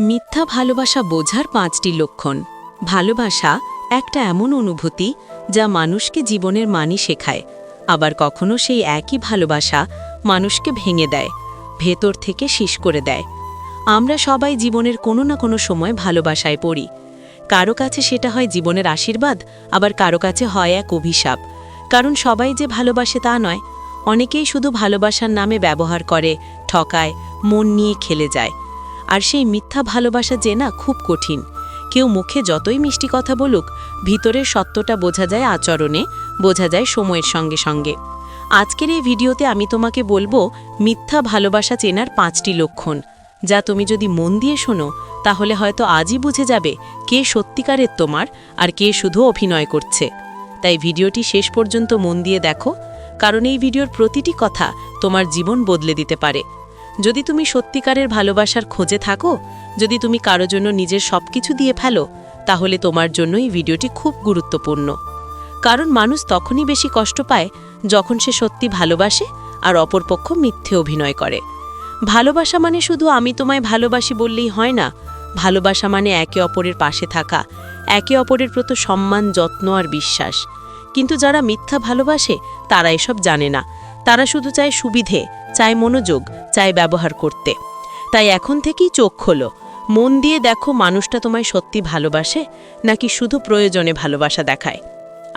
মিথ্যা ভালোবাসা বোঝার পাঁচটি লক্ষণ। ভালোবাসা একটা এমন অনুভূতি যা মানুষকে জীবনের মানি শেখায়। আবার কখনো সেই একই ভালোবাসা মানুষকে ভেঙে দেয়, ভেতর থেকে শীষ করে দেয়। আমরা সবাই জীবনের কোনো না কোনো সময় ভালোবাসায় পড়ি। কারও কাছে সেটা হয় জীবনের আশীর্বাদ, আবার কারও কাছে হয় এক অভিশাপ। কারণ সবাই যে ভালোবাসে তা নয়। অনেকেই শুধু ভালোবাসার নামে ব্যবহার করে, ঠকায়, মন নিয়ে খেলে যায়। আর সেই মিথ্যা ভালোবাসা জেনা খুব কঠিন। কেউ মুখে যতই মিষ্টি কথা বলুক, ভিতরের সত্যটা বোঝা যায় আচরণে, বোঝা যায় সময়ের সঙ্গে সঙ্গে। আজকের এই ভিডিওতে আমি তোমাকে বলব, মিথ্যা ভালোবাসা চেনার পাঁচটি লক্ষণ। যা তুমি যদি মন দিয়ে শোনো, তাহলে হয়তো আজই বুঝে যাবে কে সত্যিকারের তোমার আর কে শুধু অভিনয় করছে। তাই ভিডিওটি শেষ পর্যন্ত মন দিয়ে দেখো, কারণ এই ভিডিওর প্রতিটি কথা তোমার জীবন বদলে দিতে পারে। যদি তুমি সত্যিকারের ভালোবাসার খোঁজে থাকো, যদি তুমি কারও জন্য নিজের সব কিছু দিয়ে ফেলো, তাহলে তোমার জন্য এই ভিডিওটি খুব গুরুত্বপূর্ণ। কারণ মানুষ তখনই বেশি কষ্ট পায় যখন সে সত্যি ভালোবাসে আর অপরপক্ষ মিথ্যে অভিনয় করে। ভালোবাসা মানে শুধু আমি তোমায় ভালোবাসি বললেই হয় না। ভালোবাসা মানে একে অপরের পাশে থাকা, একে অপরের প্রতি সম্মান, যত্ন আর বিশ্বাস। কিন্তু যারা মিথ্যা ভালোবাসে, তারা এসব জানে না। তারা শুধু চায় সুবিধে চায় মনোযোগ চায় ব্যবহার করতে। তাই এখন থেকেই চোখ খোলো। মন দিয়ে দেখো মানুষটা তোমায় সত্যি ভালোবাসে নাকি শুধু প্রয়োজনে ভালোবাসা দেখায়।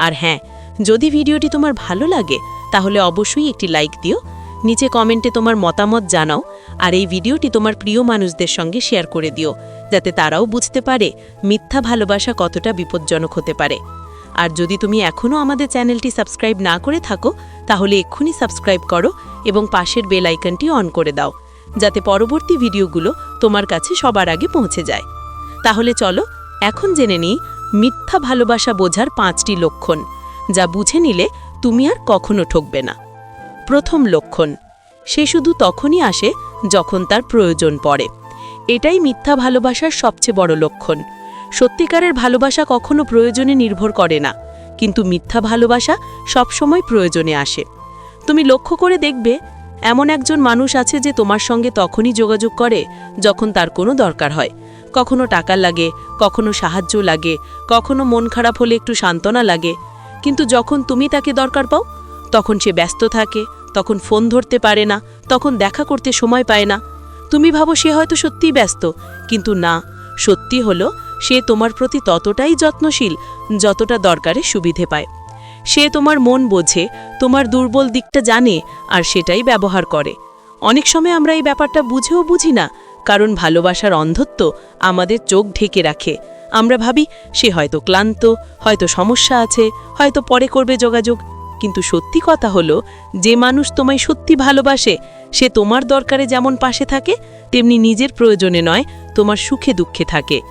আর হ্যাঁ যদি ভিডিওটি তোমার ভালো লাগে, তাহলে অবশ্যই একটি লাইক দিও। নিচে কমেন্টে তোমার মতামত জানাও আর এই ভিডিওটি তোমার প্রিয় মানুষদের সঙ্গে শেয়ার করে দিও, যাতে তারাও বুঝতে পারে মিথ্যা ভালোবাসা কতটা বিপজ্জনক হতে পারে। আর যদি তুমি এখনও আমাদের চ্যানেলটি সাবস্ক্রাইব না করে থাকো তাহলে এক্ষুনি সাবস্ক্রাইব করো এবং পাশের বেল আইকনটি অন করে দাও, যাতে পরবর্তী ভিডিওগুলো তোমার কাছে সবার আগে পৌঁছে যায়। তাহলে চলো, এখন জেনে নিই মিথ্যা ভালোবাসা বোঝার পাঁচটি লক্ষণ, যা বুঝে নিলে তুমি আর কখনো ঠকবে না। প্রথম লক্ষণ, সে শুধু তখনই আসে যখন তার প্রয়োজন পড়ে। এটাই মিথ্যা ভালোবাসার সবচেয়ে বড় লক্ষণ। সত্যিকারের ভালোবাসা কখনো প্রয়োজনে নির্ভর করে না। কিন্তু মিথ্যা ভালোবাসা সবসময় প্রয়োজনে আসে। তুমি লক্ষ্য করে দেখবে, এমন একজন মানুষ আছে যে তোমার সঙ্গে তখনই যোগাযোগ করে যখন তার কোনো দরকার হয়। কখনো টাকা লাগে, কখনো সাহায্য লাগে, কখনো মন খারাপ হলে একটু সান্ত্বনা লাগে। কিন্তু যখন তুমি তাকে দরকার পাও, তখন সে ব্যস্ত থাকে, তখন ফোন ধরতে পারে না, তখন দেখা করতে সময় পায় না। তুমি ভাবো সে হয়তো সত্যিই ব্যস্ত, কিন্তু না, সত্যি হলো সে তোমার প্রতি ততটাই যত্নশীল যতটা দরকারে সুবিধে পায়। সে তোমার মন বোঝে, তোমার দুর্বল দিকটা জানে আর সেটাই ব্যবহার করে। অনেক সময় আমরা এই ব্যাপারটা বুঝেও বুঝি না, কারণ ভালোবাসার অন্ধত্ব আমাদের চোখ ঢেকে রাখে। আমরা ভাবি, সে হয়তো ক্লান্ত, হয়তো সমস্যা আছে, হয়তো পরে করবে যোগাযোগ। কিন্তু সত্যি কথা হলো, যে মানুষ তোমায় সত্যি ভালোবাসে, সে তোমার দরকারে যেমন পাশে থাকে, তেমনি নিজের প্রয়োজনে নয়, তোমার সুখে দুঃখে থাকে।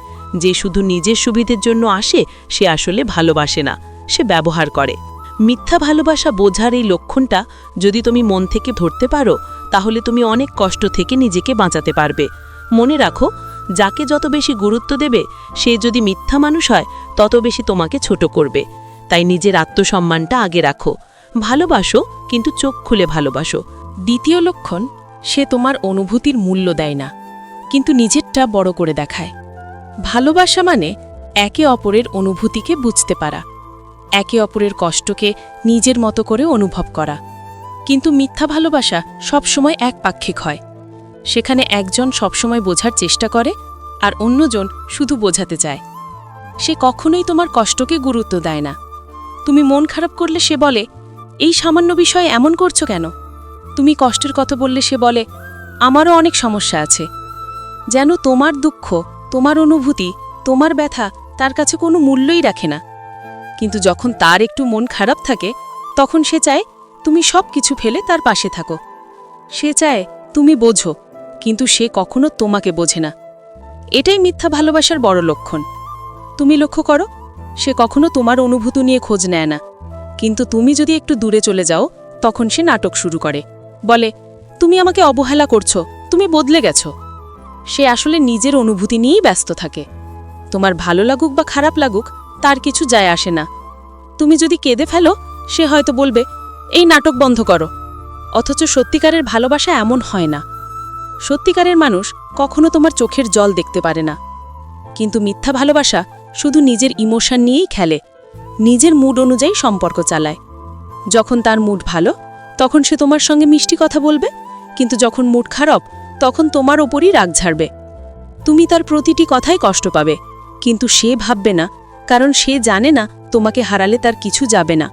যে শুধু নিজের সুবিধের জন্য আসে, সে আসলে ভালোবাসে না। সে ব্যবহার করে। মিথ্যা ভালোবাসা বোঝার এই লক্ষণটা যদি তুমি মন থেকে ধরতে পারো, তাহলে তুমি অনেক কষ্ট থেকে নিজেকে বাঁচাতে পারবে। মনে রাখো, যাকে যত বেশি গুরুত্ব দেবে, সে যদি মিথ্যা মানুষ হয়, তত বেশি তোমাকে ছোট করবে। তাই নিজের আত্মসম্মানটা আগে রাখো। ভালোবাসো, কিন্তু চোখ খুলে ভালোবাসো। দ্বিতীয় লক্ষণ, সে তোমার অনুভূতির মূল্য দেয় না, কিন্তু নিজেরটা বড় করে দেখায়। ভালোবাসা মানে একে অপরের অনুভূতিকে বুঝতে পারা, একে অপরের কষ্টকে নিজের মতো করে অনুভব করা। কিন্তু মিথ্যা ভালোবাসা সবসময় একপাক্ষিক হয়। সেখানে একজন সবসময় বোঝার চেষ্টা করে আর অন্যজন শুধু বোঝাতে চায়। সে কখনোই তোমার কষ্টকে গুরুত্ব দেয় না। তুমি মন খারাপ করলে সে বলে, এই সামান্য বিষয়ে এমন করছ কেন? তুমি কষ্টের কথা বললে সে বলে, আমারও অনেক সমস্যা আছে। যেন তোমার দুঃখ তোমার অনুভূতি, তোমার ব্যথা তার কাছে কোনো মূল্যই রাখে না। কিন্তু যখন তার একটু মন খারাপ থাকে, তখন সে চায়, তুমি সব কিছু ফেলে তার পাশে থাকো। সে চায়, তুমি বোঝো, কিন্তু সে কখনো তোমাকে বোঝে না। এটাই মিথ্যা ভালোবাসার বড় লক্ষণ। তুমি লক্ষ্য করো, সে কখনো তোমার অনুভূতি নিয়ে খোঁজ নেয় না। কিন্তু তুমি যদি একটু দূরে চলে যাও, তখন সে নাটক শুরু করে। বলে, তুমি আমাকে অবহেলা করছ, তুমি বদলে গেছো। সে আসলে নিজের অনুভূতি নিয়েই ব্যস্ত থাকে। তোমার ভালো লাগুক বা খারাপ লাগুক, তার কিছু যায় আসে না। তুমি যদি কেঁদে ফেলো, সে হয়তো বলবে, এই নাটক বন্ধ করো। অথচ সত্যিকারের ভালোবাসা এমন হয় না। সত্যিকারের মানুষ কখনো তোমার চোখের জল দেখতে পারে না। কিন্তু মিথ্যা ভালোবাসা শুধু নিজের ইমোশন নিয়েই খেলে, নিজের মুড অনুযায়ী সম্পর্ক চালায়। যখন তার মুড ভালো, তখন সে তোমার সঙ্গে মিষ্টি কথা বলবে, কিন্তু যখন মুড খারাপ তখন তোমার ওপরই রাগ ঝাড়বে। তুমি তার প্রতিটি কথাই কষ্ট পাবে। কিন্তু সে ভাববে না, কারণ সে জানে না তোমাকে হারালে তার কিছু যাবে না।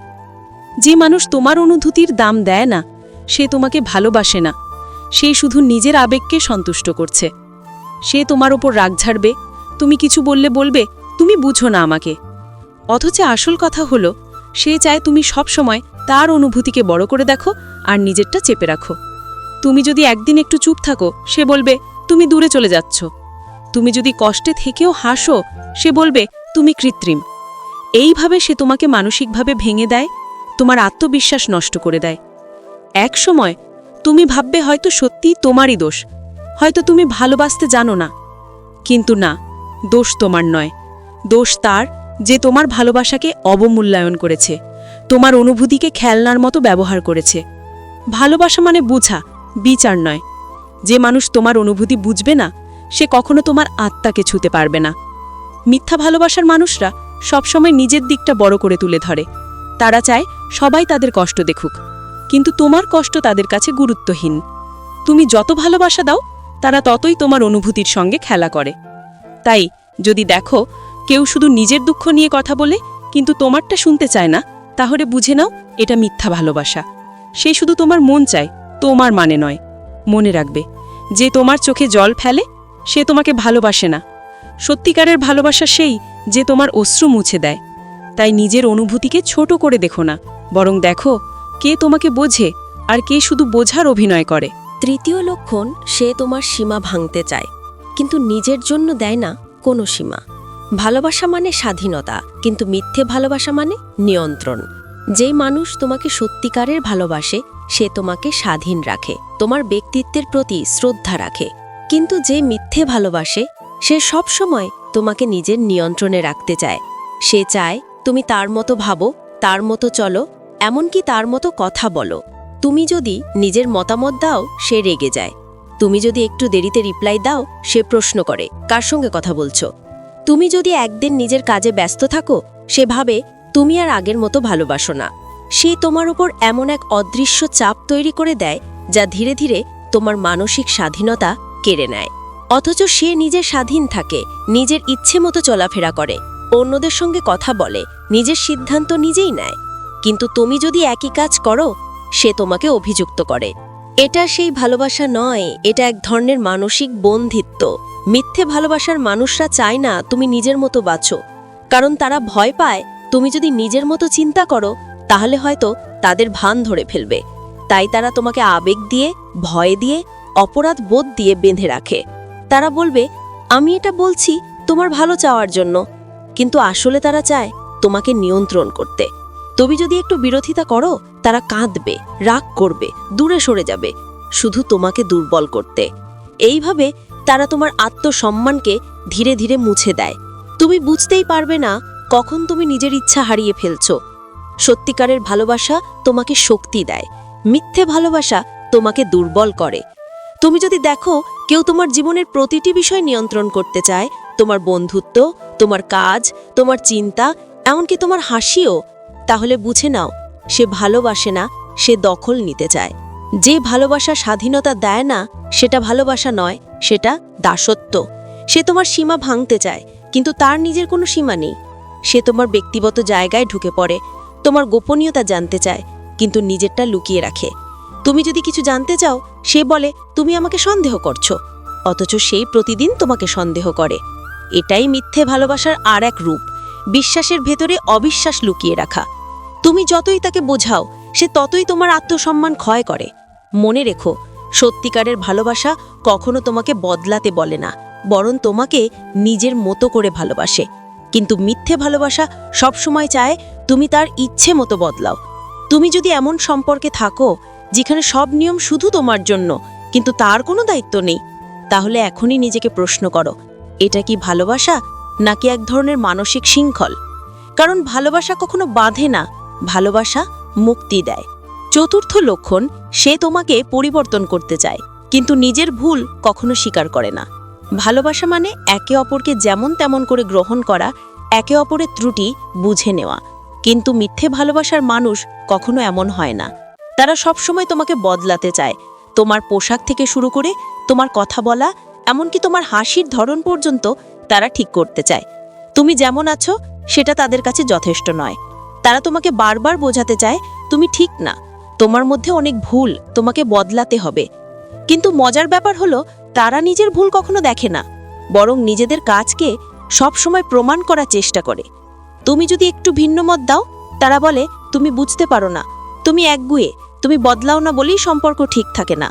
যে মানুষ তোমার অনুভূতির দাম দেয় না, সে তোমাকে ভালোবাসে না। সে শুধু নিজের আবেগকে সন্তুষ্ট করছে। সে তোমার ওপর রাগ ঝাড়বে, তুমি কিছু বললে বলবে, তুমি বুঝো না আমাকে। অথচ আসল কথা হলো, সে চায় তুমি সব সময় তার অনুভূতিকে বড় করে দেখো আর নিজেরটা চেপে রাখো। তুমি যদি একদিন একটু চুপ থাকো, সে বলবে, তুমি দূরে চলে যাচ্ছ। তুমি যদি কষ্টে থেকেও হাসো, সে বলবে, তুমি কৃত্রিম। এইভাবে সে তোমাকে মানসিকভাবে ভেঙে দেয়, তোমার আত্মবিশ্বাস নষ্ট করে দেয়। এক সময় তুমি ভাববে, হয়তো সত্যিই তোমারই দোষ, হয়তো তুমি ভালোবাসতে জানো না। কিন্তু না, দোষ তোমার নয়। দোষ তার যে তোমার ভালোবাসাকে অবমূল্যায়ন করেছে, তোমার অনুভূতিকে খেলনার মতো ব্যবহার করেছে। ভালোবাসা মানে বুঝা বিচার নয়। যে মানুষ তোমার অনুভূতি বুঝবে না, সে কখনো তোমার আত্মাকে ছুতে পারবে না। মিথ্যা ভালোবাসার মানুষরা সবসময় নিজের দিকটা বড় করে তুলে ধরে। তারা চায় সবাই তাদের কষ্ট দেখুক। কিন্তু তোমার কষ্ট তাদের কাছে গুরুত্বহীন। তুমি যত ভালোবাসা দাও, তারা ততই তোমার অনুভূতির সঙ্গে খেলা করে। তাই যদি দেখো, কেউ শুধু নিজের দুঃখ নিয়ে কথা বলে, কিন্তু তোমারটা শুনতে চায় না, তাহলে বুঝে নাও, এটা মিথ্যা ভালোবাসা। সে শুধু তোমার মন চায় তোমার মানে নয়। মনে রাখবে, যে তোমার চোখে জল ফেলে, সে তোমাকে ভালোবাসে না। সত্যিকারের ভালোবাসা সেই যে তোমার অশ্রু মুছে দেয়। তাই নিজের অনুভূতিকে ছোট করে দেখো না, বরং দেখো কে তোমাকে বোঝে আর কে শুধু বোঝার অভিনয় করে। তৃতীয় লক্ষণ, সে তোমার সীমা ভাঙতে চায়, কিন্তু নিজের জন্য দেয় না কোনো সীমা। ভালোবাসা মানে স্বাধীনতা, কিন্তু মিথ্যে ভালোবাসা মানে নিয়ন্ত্রণ। যেই মানুষ তোমাকে সত্যিকারের ভালোবাসে, সে তোমাকে স্বাধীন রাখে, তোমার ব্যক্তিত্বের প্রতি শ্রদ্ধা রাখে। কিন্তু যে মিথ্যে ভালোবাসে, সে সব সময় তোমাকে নিজের নিয়ন্ত্রণে রাখতে চায়। সে চায়, তুমি তার মতো ভাবো, তার মতো চলো, এমনকি তার মতো কথা বলো। তুমি যদি নিজের মতামত দাও, সে রেগে যায়। তুমি যদি একটু দেরিতে রিপ্লাই দাও, সে প্রশ্ন করে, কার সঙ্গে কথা বলছো? তুমি যদি একদিন নিজের কাজে ব্যস্ত থাকো, সে ভাবে তুমি আর আগের মতো ভালোবাসো না। সে তোমার উপর এমন এক অদৃশ্য চাপ তৈরি করে দেয়, যা ধীরে ধীরে তোমার মানসিক স্বাধীনতা কেড়ে নেয়। অথচ সে নিজের স্বাধীন থাকে, নিজের ইচ্ছে মতো চলাফেরা করে, অন্যদের সঙ্গে কথা বলে, নিজের সিদ্ধান্ত নিজেই নেয়। কিন্তু তুমি যদি একই কাজ করো, সে তোমাকে অভিযুক্ত করে। এটা সেই ভালোবাসা নয়, এটা এক ধরনের মানসিক বন্ধিত্ব। মিথ্যে ভালোবাসার মানুষরা চায় না তুমি নিজের মতো বাঁচো। কারণ তারা ভয় পায় তুমি যদি নিজের মতো চিন্তা করো, তাহলে হয়তো তাদের ভান ধরে ফেলবে। তাই তারা তোমাকে আবেগ দিয়ে, ভয় দিয়ে, অপরাধ বোধ দিয়ে বেঁধে রাখে। তারা বলবে, আমি এটা বলছি তোমার ভালো চাওয়ার জন্য। কিন্তু আসলে তারা চায় তোমাকে নিয়ন্ত্রণ করতে। তুমি যদি একটু বিরোধিতা করো, তারা কাঁদবে, রাগ করবে, দূরে সরে যাবে, শুধু তোমাকে দুর্বল করতে। এইভাবে তারা তোমার আত্মসম্মানকে ধীরে ধীরে মুছে দেয়। তুমি বুঝতেই পারবে না কখন তুমি নিজের ইচ্ছা হারিয়ে ফেলছ? সত্যিকারের ভালোবাসা তোমাকে শক্তি দেয়। মিথ্যে ভালোবাসা তোমাকে দুর্বল করে। তুমি যদি দেখো কেউ তোমার জীবনের প্রতিটি বিষয় নিয়ন্ত্রণ করতে চায়, তোমার বন্ধুত্ব, তোমার কাজ, তোমার চিন্তা, এমনকি তোমার হাসিও, তাহলে বুঝে নাও, সে ভালোবাসে না, সে দখল নিতে চায়। যে ভালোবাসা স্বাধীনতা দেয় না, সেটা ভালোবাসা নয়, সেটা দাসত্ব। সে তোমার সীমা ভাঙতে চায়, কিন্তু তার নিজের কোনো সীমা নেই। সে তোমার ব্যক্তিগত জায়গায় ঢুকে পড়ে, তোমার গোপনীয়তা জানতে চায়, কিন্তু নিজেরটা লুকিয়ে রাখে। তুমি যদি কিছু জানতে চাও, সে বলে, তুমি আমাকে সন্দেহ করছ। অথচ সেই প্রতিদিন তোমাকে সন্দেহ করে। এটাই মিথ্যে ভালোবাসার আর এক রূপ, বিশ্বাসের ভেতরে অবিশ্বাস লুকিয়ে রাখা। তুমি যতই তাকে বোঝাও, সে ততই তোমার আত্মসম্মান ক্ষয় করে। মনে রেখো, সত্যিকারের ভালোবাসা কখনো তোমাকে বদলাতে বলে না, বরং তোমাকে নিজের মতো করে ভালোবাসে। কিন্তু মিথ্যে ভালোবাসা সবসময় চায় তুমি তার ইচ্ছে মতো বদলাও। তুমি যদি এমন সম্পর্কে থাকো যেখানে সব নিয়ম শুধু তোমার জন্য, কিন্তু তার কোনো দায়িত্ব নেই, তাহলে এখনই নিজেকে প্রশ্ন করো, এটা কি ভালোবাসা নাকি এক ধরনের মানসিক শৃঙ্খল? কারণ ভালোবাসা কখনো বাঁধে না, ভালোবাসা মুক্তি দেয়। চতুর্থ লক্ষণ, সে তোমাকে পরিবর্তন করতে চায়, কিন্তু নিজের ভুল কখনো স্বীকার করে না। ভালোবাসা মানে একে অপরকে যেমন তেমন করে গ্রহণ করা, একে অপরের ত্রুটি বুঝে নেওয়া। কিন্তু মিথ্যে ভালোবাসার মানুষ কখনো এমন হয় না। তারা সবসময় তোমাকে বদলাতে চায়। তোমার পোশাক থেকে শুরু করে তোমার কথা বলা, এমনকি তোমার হাসির ধরন পর্যন্ত তারা ঠিক করতে চায়। তুমি যেমন আছো, সেটা তাদের কাছে যথেষ্ট নয়। তারা তোমাকে বারবার বোঝাতে চায়, তুমি ঠিক না। তোমার মধ্যে অনেক ভুল তোমাকে বদলাতে হবে। কিন্তু মজার ব্যাপার হলো তারা নিজের ভুল কখনো দেখে না, বরং নিজেদের কাজকে সবসময় প্রমাণ করার চেষ্টা করে। তুমি যদি একটু ভিন্ন মত দাও, তারা বলে, তুমি বুঝতে পারো না, তুমি একগুয়ে, তুমি বদলাও না বলেই সম্পর্ক ঠিক থাকে না।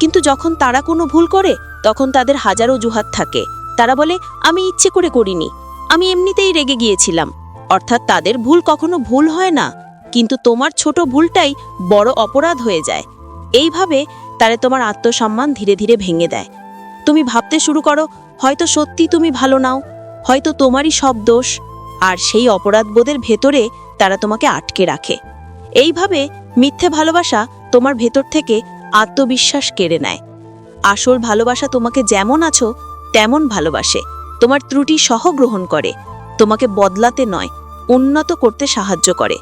কিন্তু যখন তারা কোনো ভুল করে, তখন তাদের হাজারো জুহাত থাকে। তারা বলে, আমি ইচ্ছে করে করিনি, আমি এমনিতেই রেগে গিয়েছিলাম। অর্থাৎ তাদের ভুল কখনো ভুল হয় না, কিন্তু তোমার ছোট ভুলটাই বড় অপরাধ হয়ে যায়। এইভাবে তারা তোমার আত্মসম্মান ধীরে ধীরে ভেঙে দেয়। তুমি ভাবতে শুরু করো, হয়তো সত্যি তুমি ভালো নাও, হয়তো তোমারই সব দোষ, আর সেই অপরাধবোধের ভেতরে তারা তোমাকে আটকে রাখে। এইভাবে মিথ্যে ভালোবাসা তোমার ভেতর থেকে আত্মবিশ্বাস কেড়ে নেয়। আসল ভালোবাসা তোমাকে যেমন আছো, তেমন ভালোবাসে। তোমার ত্রুটি সহ গ্রহণ করে। তোমাকে বদলাতে নয়, উন্নত করতে সাহায্য করে।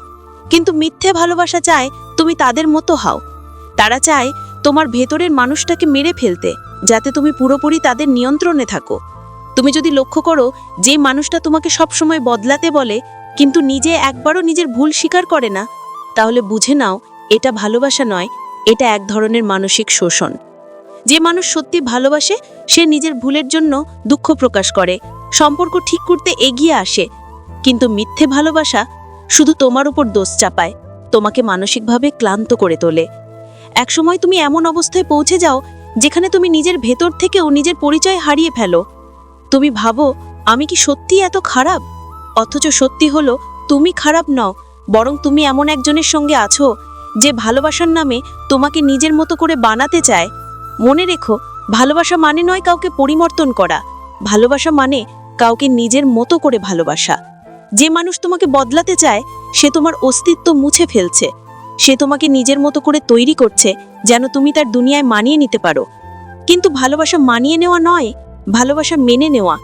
কিন্তু মিথ্যে ভালোবাসা চায় তুমি তাদের মতো হও। তারা চায় তোমার ভেতরের মানুষটাকে মেরে ফেলতে। যাতে তুমি পুরোপুরি তাদের নিয়ন্ত্রণে থাকো। তুমি যদি লক্ষ্য করো, যে মানুষটা তোমাকে সবসময় বদলাতে বলে, কিন্তু নিজে একবারও নিজের ভুল স্বীকার করে না, তাহলে বুঝে নাও, এটা ভালোবাসা নয়, এটা এক ধরনের মানসিক শোষণ। যে মানুষ সত্যি ভালোবাসে, সে নিজের ভুলের জন্য দুঃখ প্রকাশ করে, সম্পর্ক ঠিক করতে এগিয়ে আসে। কিন্তু মিথ্যে ভালোবাসা শুধু তোমার উপর দোষ চাপায়, তোমাকে মানসিকভাবে ক্লান্ত করে তোলে। একসময় তুমি এমন অবস্থায় পৌঁছে যাও যেখানে তুমি নিজের ভেতর থেকেও নিজের পরিচয় হারিয়ে ফেলো। তুমি ভাবো, আমি কি সত্যি এত খারাপ? অথচ সত্যি হলো, তুমি খারাপ নও, বরং তুমি এমন একজনের সঙ্গে আছো, যে ভালোবাসার নামে তোমাকে নিজের মতো করে বানাতে চায়। মনে রেখো, ভালোবাসা মানে নয় কাউকে পরিবর্তন করা। ভালোবাসা মানে কাউকে নিজের মতো করে ভালোবাসা। যে মানুষ তোমাকে বদলাতে চায়, সে তোমার অস্তিত্ব মুছে ফেলছে। সে তোমাকে নিজের মতো করে তৈরি করছে যেন তুমি তার দুনিয়ায় মানিয়ে নিতে পারো। কিন্তু ভালোবাসা মানিয়ে নেওয়া নয়, ভালোবাসা মেনে নেওয়া।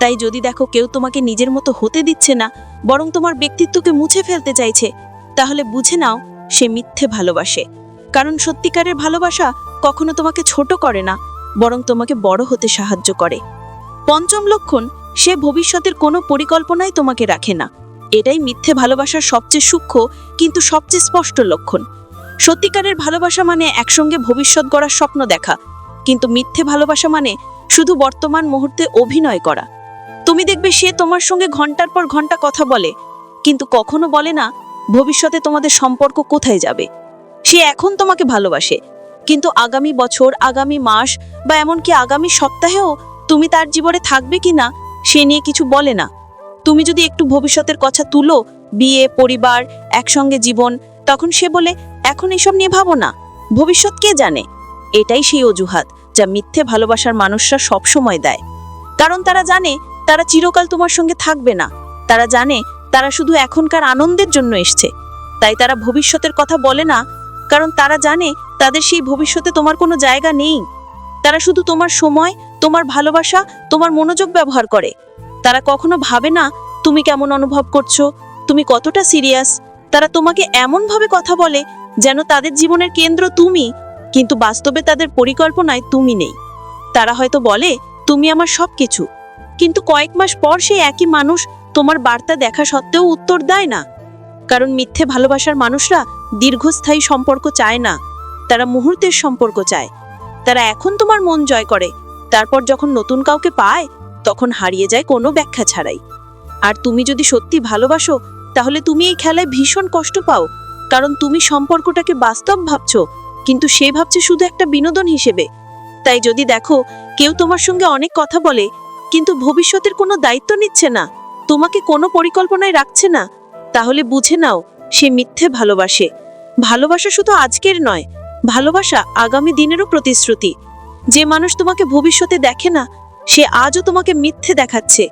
তাই যদি দেখো কেউ তোমাকে নিজের মতো হতে দিচ্ছে না, বরং তোমার ব্যক্তিত্বকে মুছে ফেলতে চাইছে, তাহলে বুঝে নাও সে মিথ্যে ভালোবাসে। কারণ সত্যিকারের ভালোবাসা কখনো তোমাকে ছোট করে না, বরং তোমাকে বড় হতে সাহায্য করে। পঞ্চম লক্ষণ, সে ভবিষ্যতের কোনো পরিকল্পনাই তোমাকে রাখে না। এটাই মিথ্যে ভালোবাসার সবচেয়ে সূক্ষ্ম, কিন্তু সবচেয়ে স্পষ্ট লক্ষণ। সত্যিকারের ভালোবাসা মানে একসঙ্গে ভবিষ্যৎ গড়ার স্বপ্ন দেখা, কিন্তু মিথ্যে ভালোবাসা মানে শুধু বর্তমান মুহূর্তে অভিনয় করা। তুমি দেখবে সে তোমার সঙ্গে ঘণ্টার পর ঘণ্টা কথা বলে, কিন্তু কখনো বলে না ভবিষ্যতে তোমাদের সম্পর্ক কোথায় যাবে। সে এখন তোমাকে ভালোবাসে, কিন্তু আগামী বছর, আগামী মাস বা এমনকি আগামী সপ্তাহেও তুমি তার জীবনে থাকবে কি না, সে নিয়ে কিছু বলে না। তুমি যদি একটু ভবিষ্যতের কথা তুলো, বিয়ে, পরিবার, একসঙ্গে জীবন, তখন সে বলে, এখন এসব নিয়ে ভাবো না। ভবিষ্যৎ কে জানে? এটাই সেই অজুহাত যা মিথ্যে ভালোবাসার মানুষরা সব সময় দেয়। কারণ তারা জানে, তারা চিরকাল তোমার সঙ্গে থাকবে না। তারা জানে, তারা শুধু এখনকার আনন্দের জন্য এসছে। তাই তারা ভবিষ্যতের কথা বলে না, কারণ তারা জানে, তাদের সেই ভবিষ্যতে তোমার কোনো জায়গা নেই। তারা শুধু তোমার সময়, তোমার ভালোবাসা, তোমার মনোযোগ ব্যবহার করে। তারা কখনো ভাবে না, তুমি কেমন অনুভব করছ? তুমি কতটা সিরিয়াস? তারা তোমাকে এমনভাবে কথা বলে যেন তাদের জীবনের কেন্দ্র তুমি, কিন্তু বাস্তবে তাদের পরিকল্পনায় তুমি নেই। তারা হয়তো বলে, তুমি আমার সবকিছু। কিন্তু কয়েক মাস পর সেই একই মানুষ তোমার বার্তা দেখা সত্ত্বেও উত্তর দেয় না। কারণ মিথ্যে ভালোবাসার মানুষরা দীর্ঘস্থায়ী সম্পর্ক চায় না। তারা মুহূর্তের সম্পর্ক চায়। তারা এখন তোমার মন জয় করে। তারপর যখন নতুন কাউকে পায় তখন হারিয়ে যায় কোনো ব্যাখ্যা ছাড়াই। আর তুমি যদি সত্যি ভালোবাসো, তাহলে তুমি এই খেলায় ভীষণ কষ্ট পাও। কারণ তুমি সম্পর্কটাকে বাস্তব ভাবছ, কিন্তু সে ভাবছে শুধু একটা বিনোদন হিসেবে। তাই যদি দেখো, কেউ তোমার সঙ্গে অনেক কথা বলে, কিন্তু ভবিষ্যতের কোনো দায়িত্ব নিচ্ছে না, তোমাকে কোনো পরিকল্পনায় রাখছে না, তাহলে বুঝে নাও, সে মিথ্যে ভালোবাসে। ভালোবাসা শুধু আজকের নয়, ভালোবাসা আগামী দিনেরও প্রতিশ্রুতি। যে মানুষ তোমাকে ভবিষ্যতে দেখে না সে আজও তোমাকে মিথ্যে দেখাচ্ছে।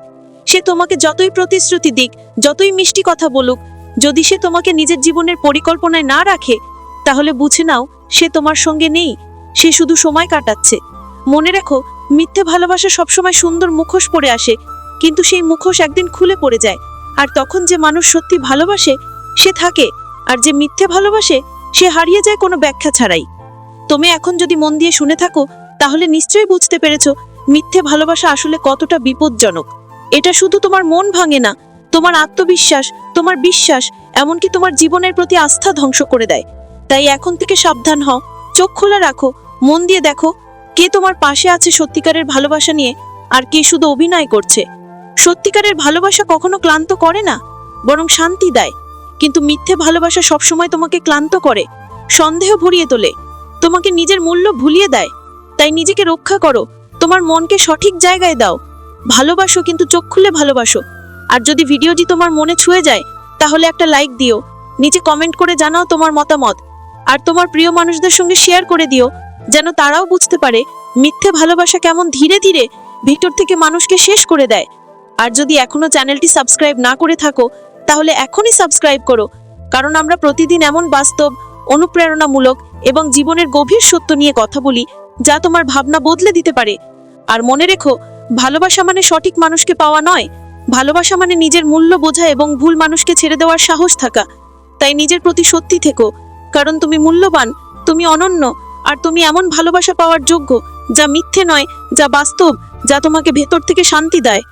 সে তোমাকে যতই প্রতিশ্রুতি দিক, যতই মিষ্টি কথা বলুক, যদি সে তোমাকে নিজের জীবনের পরিকল্পনায় না রাখে, তাহলে বুঝে নাও সে তোমার সঙ্গে নেই, সে শুধু সময় কাটাচ্ছে। মনে রেখো, মিথ্যে ভালোবাসা সবসময় সুন্দর মুখোশ পরে আসে, কিন্তু সেই মুখোশ একদিন খুলে পড়ে যায়, আর তখন যে মানুষ সত্যি ভালোবাসে, সে থাকে, আর যে মিথ্যে ভালোবাসে, সে হারিয়ে যায় কোনো ব্যাখ্যা ছাড়াই। তুমি এখন যদি মন দিয়ে শুনে থাকো, তাহলে নিশ্চয়ই বুঝতে পেরেছ মিথ্যে ভালোবাসা আসলে কতটা বিপজ্জনক? এটা শুধু তোমার মন ভাঙে না, তোমার আত্মবিশ্বাস, তোমার বিশ্বাস, এমনকি তোমার জীবনের প্রতি আস্থা ধ্বংস করে দেয়। তাই এখন থেকে সাবধান হও, চোখ খোলা রাখো, মন দিয়ে দেখো কে তোমার পাশে আছে সত্যিকারের ভালোবাসা নিয়ে আর কে শুধু অভিনয় করছে। সত্যিকারের ভালোবাসা কখনো ক্লান্ত করে না, বরং শান্তি দেয়। কিন্তু মিথ্যে ভালোবাসা সবসময় তোমাকে ক্লান্ত করে, সন্দেহ ভরিয়ে তোলে, তোমাকে নিজের মূল্য ভুলিয়ে দেয়। তাই নিজেকে রক্ষা করো তোমার মনকে সঠিক জায়গায় দাও। ভালোবাসো কিন্তু চোখ খুলে ভালোবাসো। আর যদি ভিডিওটি তোমার মনে ছুঁয়ে যায়, তাহলে একটা লাইক দিও। নিচে কমেন্ট করে জানাও তোমার মতামত। আর তোমার প্রিয় মানুষদের সঙ্গে শেয়ার করে দিও, যেন তারাও বুঝতে পারে মিথ্যে ভালোবাসা কেমন ধীরে ধীরে ভিতর থেকে মানুষকে শেষ করে দেয়। আর যদি এখনও চ্যানেলটি সাবস্ক্রাইব না করে থাকো, তাহলে এখনই সাবস্ক্রাইব করো। কারণ আমরা প্রতিদিন এমন বাস্তব, অনুপ্রেরণামূলক এবং জীবনের গভীর সত্য নিয়ে কথা বলি যা তোমার ভাবনা বদলে দিতে পারে। আর মনে রেখো, ভালোবাসা মানে সঠিক মানুষকে পাওয়া নয়। ভালোবাসা মানে নিজের মূল্য বোঝা এবং ভুল মানুষকে ছেড়ে দেওয়ার সাহস থাকা। তাই নিজের প্রতি সত্যি থেকো, কারণ তুমি মূল্যবান, তুমি অনন্য, আর তুমি এমন ভালোবাসা পাওয়ার যোগ্য, যা মিথ্যে নয়, যা বাস্তব, যা তোমাকে ভেতর থেকে শান্তি দেয়।